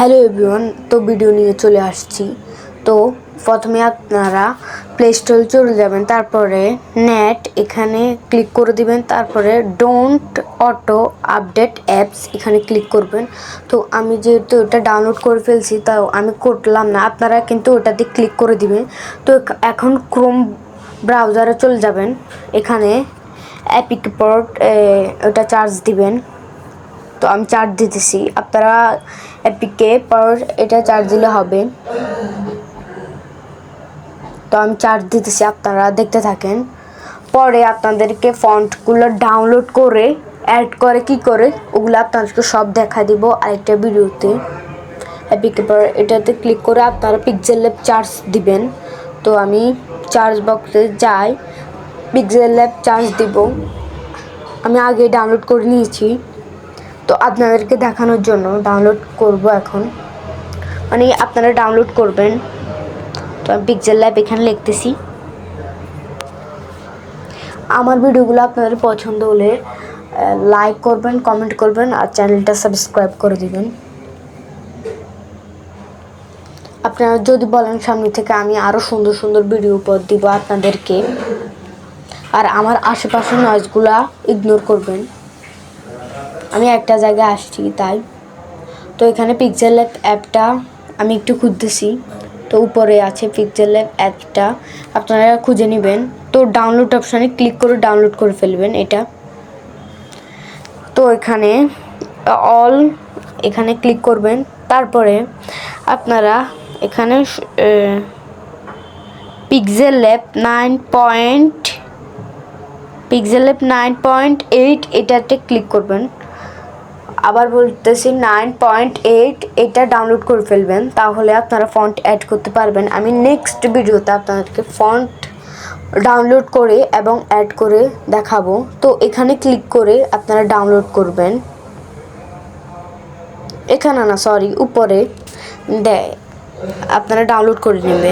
Hello everyone তো video নিয়ে চলে আসছি। তো প্রথমে আপনারা প্লে স্টোরে চলে যাবেন, তারপরে নেট এখানে ক্লিক করে দিবেন, তারপরে ডোন্ট অটো আপডেট অ্যাপস এখানে ক্লিক করবেন। তো আমি যেহেতু ওটা ডাউনলোড করে ফেলছি, তাও আমি করলাম না, আপনারা কিন্তু ওটাতে ক্লিক করে দিবেন। তো এখন ক্রোম ব্রাউজারে চলে যাবেন, এখানে অ্যাপিক ওটা চার্জ দিবেন। তো আমি চার্জ দিতেছি। আপনারা অ্যাপিকে পর এটা চার্জ দিলে হবে। তো আমি চার্জ দিতেছি, আপনারা দেখতে থাকেন। পরে আপনাদেরকে ফন্টগুলো ডাউনলোড করে অ্যাড করে, কি করে, ওগুলো আপনাদেরকে সব দেখা দিব আরেকটা ভিডিওতে। অ্যাপিকে পর এটাতে ক্লিক করে আপনারা পিক্সেল ল্যাব চার্জ দিবেন। তো আমি চার্জ বক্সে যাই পিক্সেল ল্যাব চার্জ দিব। আমি আগে ডাউনলোড করে নিয়েছি। তো আপনাদেরকে দেখানোর জন্য ডাউনলোড করব এখন। মানে আপনারা ডাউনলোড করবেন। তো আমি পিকচার ল্যাব এখানে লিখতেছি। আমার ভিডিওগুলো আপনাদের পছন্দ হলে লাইক করবেন কমেন্ট করবেন আর চ্যানেলটা সাবস্ক্রাইব করে দেবেন। আপনারা যদি বলেন সামনে থেকে আমি আরও সুন্দর সুন্দর ভিডিও উপর দিব আপনাদেরকে, আর আমার আশেপাশের নয়েজগুলা ইগনোর করবেন। আমি একটা জায়গায় আসছি, তাই। তো এখানে পিকচার ল্যাব অ্যাপটা আমি একটু খুঁজতেছি। তো উপরে আছে পিকচার ল্যাব অ্যাপটা, আপনারা খুঁজে নেবেন। তো ডাউনলোড অপশানে ক্লিক করে ডাউনলোড করে ফেলবেন এটা। তো এখানে অল এখানে ক্লিক করবেন, তারপরে আপনারা এখানে pixel lab nine point pixel lab nine point eight এটাতে ক্লিক করবেন। আবার বলতেছি নাইন পয়েন্ট এইট এটা ডাউনলোড করে ফেলবেন, তাহলে আপনারা ফন্ট অ্যাড করতে পারবেন। আমি নেক্সট ভিডিওতে আপনাদেরকে ফন্ট ডাউনলোড করে এবং অ্যাড করে দেখাবো। তো এখানে ক্লিক করে আপনারা ডাউনলোড করবেন। এখানে না সরি উপরে দেয় আপনারা ডাউনলোড করে নেবেন।